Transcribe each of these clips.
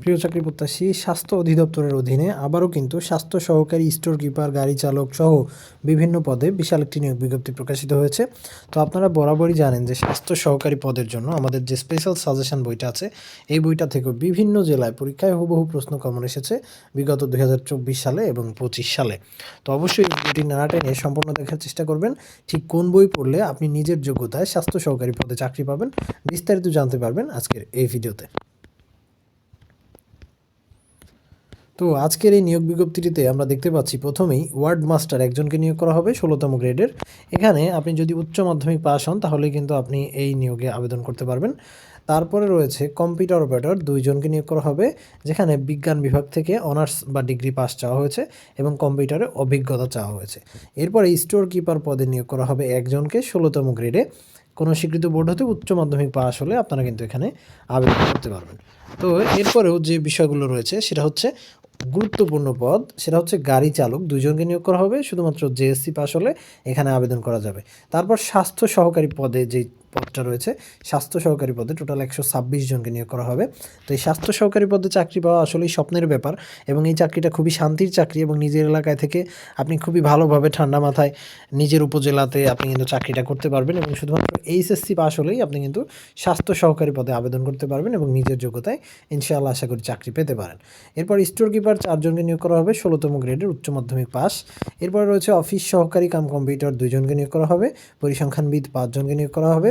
প্রিয় চাকরি প্রত্যাশী, স্বাস্থ্য অধিদপ্তরের অধীনে আবারও কিন্তু স্বাস্থ্য সহকারী স্টোর কিপার, গাড়ি চালক সহ বিভিন্ন পদে বিশাল একটি নিয়োগ বিজ্ঞপ্তি প্রকাশিত হয়েছে। তো আপনারা বরাবরই জানেন যে স্বাস্থ্য সহকারী পদের জন্য আমাদের যে স্পেশাল সাজেশন বইটা আছে, এই বইটা থেকেও বিভিন্ন জেলায় পরীক্ষায় হুবহু প্রশ্ন কমন এসেছে বিগত দু হাজার চব্বিশ সালে এবং পঁচিশ সালে। তো অবশ্যই বইটি না টেনে সম্পূর্ণ দেখার চেষ্টা করবেন। ঠিক কোন বই পড়লে আপনি নিজের যোগ্যতায় স্বাস্থ্য সহকারী পদে চাকরি পাবেন, বিস্তারিত জানতে পারবেন আজকের এই ভিডিওতে। তো আজকের এই নিয়োগ বিজ্ঞপ্তিটিতে আমরা দেখতে পাচ্ছি প্রথমেই ওয়ার্ড মাস্টার একজনকে নিয়োগ করা হবে ষোলোতম গ্রেডের। এখানে আপনি যদি উচ্চ মাধ্যমিক পাস হন, তাহলে কিন্তু আপনি এই নিয়োগে আবেদন করতে পারবেন। তারপরে রয়েছে কম্পিউটার অপারেটর, দুইজনকে নিয়োগ করা হবে, যেখানে বিজ্ঞান বিভাগ থেকে অনার্স বা ডিগ্রি পাস চাওয়া হয়েছে এবং কম্পিউটারে অভিজ্ঞতা চাওয়া হয়েছে। এরপরে স্টোর কিপার পদে নিয়োগ করা হবে একজনকে ষোলোতম গ্রেডে। কোনো স্বীকৃত বোর্ড হতে উচ্চ মাধ্যমিক পাস হলে আপনারা কিন্তু এখানে আবেদন করতে পারবেন। তো এরপরেও যে বিষয়গুলো রয়েছে, সেটা হচ্ছে গুরুত্বপূর্ণ পদ, সেটা হচ্ছে গাড়ি চালক। দুজনকে নিয়োগ করা হবে, শুধুমাত্র জেএসসি পাস হলে এখানে আবেদন করা যাবে। তারপর স্বাস্থ্য সহকারী পদে যেই পদটা রয়েছে, স্বাস্থ্য সহকারী পদে টোটাল একশো ছাব্বিশ জনকে নিয়োগ করা হবে। তো এই স্বাস্থ্য সহকারী পদে চাকরি পাওয়া আসলেই স্বপ্নের ব্যাপার এবং এই চাকরিটা খুবই শান্তির চাকরি এবং নিজের এলাকায় থেকে আপনি খুবই ভালোভাবে ঠান্ডা মাথায় নিজের উপজেলাতে আপনি কিন্তু চাকরিটা করতে পারবেন এবং শুধুমাত্র এইচএসসি পাস হলেই আপনি কিন্তু স্বাস্থ্য সহকারী পদে আবেদন করতে পারবেন এবং নিজের যোগ্যতায় ইনশাআল্লাহ আশা করি চাকরি পেতে পারেন। এরপর স্টোর কিপার চারজনকে নিয়োগ করা হবে, ষোলোতম গ্রেডের উচ্চ মাধ্যমিক পাস এরপর রয়েছে অফিস সহকারী কাম কম্পিউটার দুইজনকে নিয়োগ করা হবে, পরিসংখ্যানবিদ পাঁচজনকে নিয়োগ করা হবে।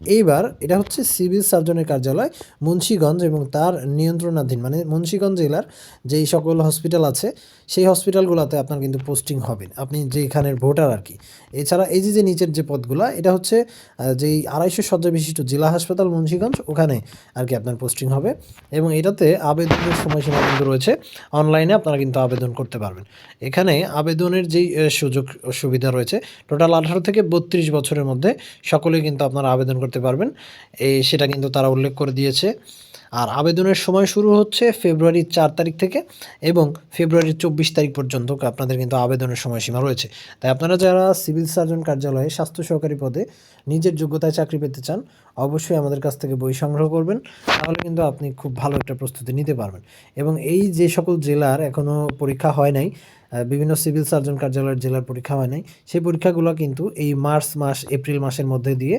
এইবার এটা হচ্ছে সিভিল সার্জনের কার্যালয়, মুন্সীগঞ্জ এবং তার নিয়ন্ত্রণাধীন। মানে মুন্সীগঞ্জ জেলার যেই সকল হসপিটাল আছে, সেই হসপিটালগুলোতে আপনার কিন্তু পোস্টিং হবেন আপনি যেখানের ভোটার আর কি। এছাড়া এই যে যে নিচের যে পদগুলো, এটা হচ্ছে যেই আড়াইশো শয্যা বিশিষ্ট জেলা হাসপাতাল মুন্সীগঞ্জ, ওখানে আর কি আপনার পোস্টিং হবে। এবং এটাতে আবেদনের সময়সীমা কিন্তু রয়েছে। অনলাইনে আপনারা কিন্তু আবেদন করতে পারবেন। এখানে আবেদনের যেই সুযোগ সুবিধা রয়েছে টোটাল আঠারো থেকে বত্রিশ বছরের মধ্যে সকলেই কিন্তু আপনারা আবেদন করতে পারবেন। এই সেটা কিন্তু তারা উল্লেখ করে দিয়েছে। আর আবেদনের সময় শুরু হচ্ছে ফেব্রুয়ারির চার তারিখ থেকে এবং ফেব্রুয়ারির চব্বিশ তারিখ পর্যন্ত আপনাদের কিন্তু আবেদনের সময়সীমা রয়েছে। তাই আপনারা যারা সিভিল সার্জন কার্যালয়ে স্বাস্থ্য সহকারী পদে নিজের যোগ্যতায় চাকরি পেতে চান, অবশ্যই আমাদের কাছ থেকে বই সংগ্রহ করবেন। তাহলে কিন্তু আপনি খুব ভালো একটা প্রস্তুতি নিতে পারবেন। এবং এই যে সকল জেলার এখনও পরীক্ষা হয় নাই বিভিন্ন সিভিল সার্জন কার্যালয়ের জেলার পরীক্ষা হয় নাই, সেই পরীক্ষাগুলো কিন্তু এই মার্চ মাস, এপ্রিল মাসের মধ্যে দিয়ে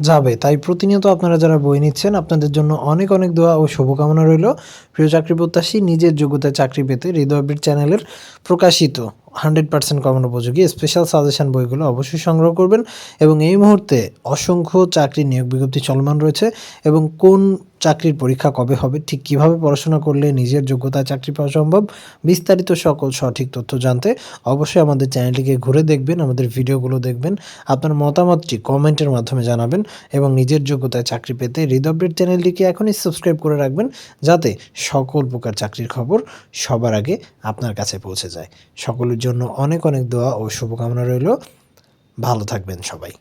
যাবে। তাই প্রতিনিয়ত আপনারা যারা বই নিচ্ছেন, আপনাদের জন্য অনেক অনেক দোয়া ও শুভকামনা রইল। প্রিয় চাকরি প্রত্যাশী, নিজের যোগ্যতায় চাকরি পেতে হৃদয়বীর চ্যানেলের প্রকাশিত হান্ড্রেড পার্সেন্ট কমন উপযোগী স্পেশাল সাজেশন বইগুলো অবশ্যই সংগ্রহ করবেন এবং এই মুহূর্তে অসংখ্য চাকরি নিয়োগ বিজ্ঞপ্তি চলমান রয়েছে এবং কোন চাকরির পরীক্ষা কবে হবে? ঠিক কীভাবে পড়াশোনা করলে নিজের যোগ্যতায় চাকরি পাওয়া সম্ভব? বিস্তারিত সকল সঠিক তথ্য জানতে অবশ্যই আমাদের চ্যানেলটিকে ঘুরে দেখবেন, আমাদের ভিডিওগুলো দেখবেন, আপনার মতামতটি কমেন্টের মাধ্যমে জানাবেন এবং নিজের যোগ্যতায় চাকরি পেতে হৃদব্রেড চ্যানেলটিকে এখনই সাবস্ক্রাইব করে রাখবেন যাতে সকল প্রকার চাকরির খবর সবার আগে আপনার কাছে পৌঁছে যায়। সকলের জন্য অনেক অনেক দোয়া ও শুভকামনা রইল। ভালো থাকবেন সবাই।